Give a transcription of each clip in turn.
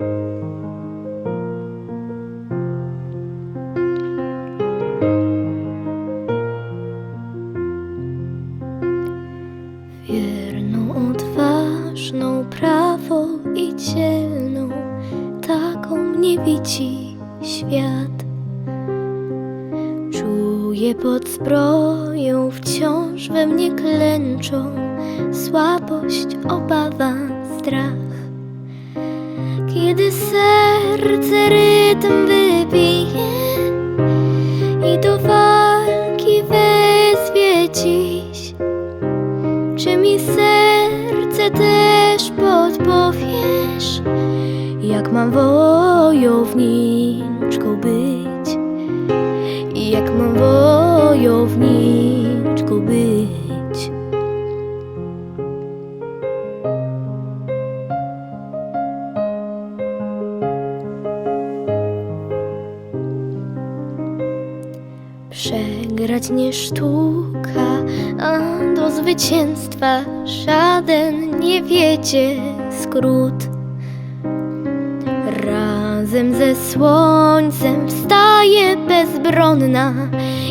Wierną, odważną, prawo i dzielną, taką mnie widzi świat. Czuję pod zbroją, wciąż we mnie klęczą słabość, obawa, strach. Serce rytm wybije i do walki wezwie dziś, czy mi serce też podpowiesz, jak mam wojowniczką być? Jak mam wojowniczką Przegrać nie sztuka, a do zwycięstwa żaden nie wiedzie skrót. Razem ze słońcem wstaję bezbronna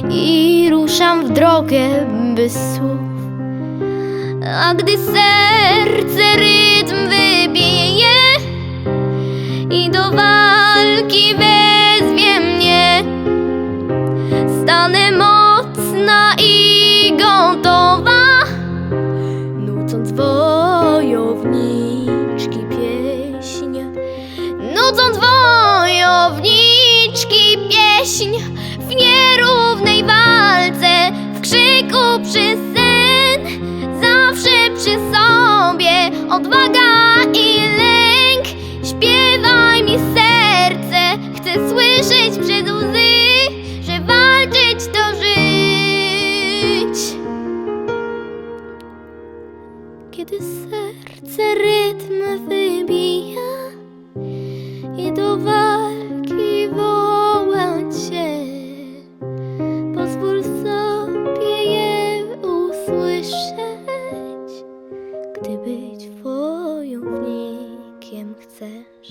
i ruszam w drogę bez słów. A gdy serce rytm wybije i do walki wezwie Stanę mocna i gotowa, nucąc wojowniczki pieśń, nucąc wojowniczki pieśń w nierównej walce, w krzyku przy Kiedy serce rytm wybija i do walki woła cię, pozwól sobie je usłyszeć, gdy być wojownikiem chcesz.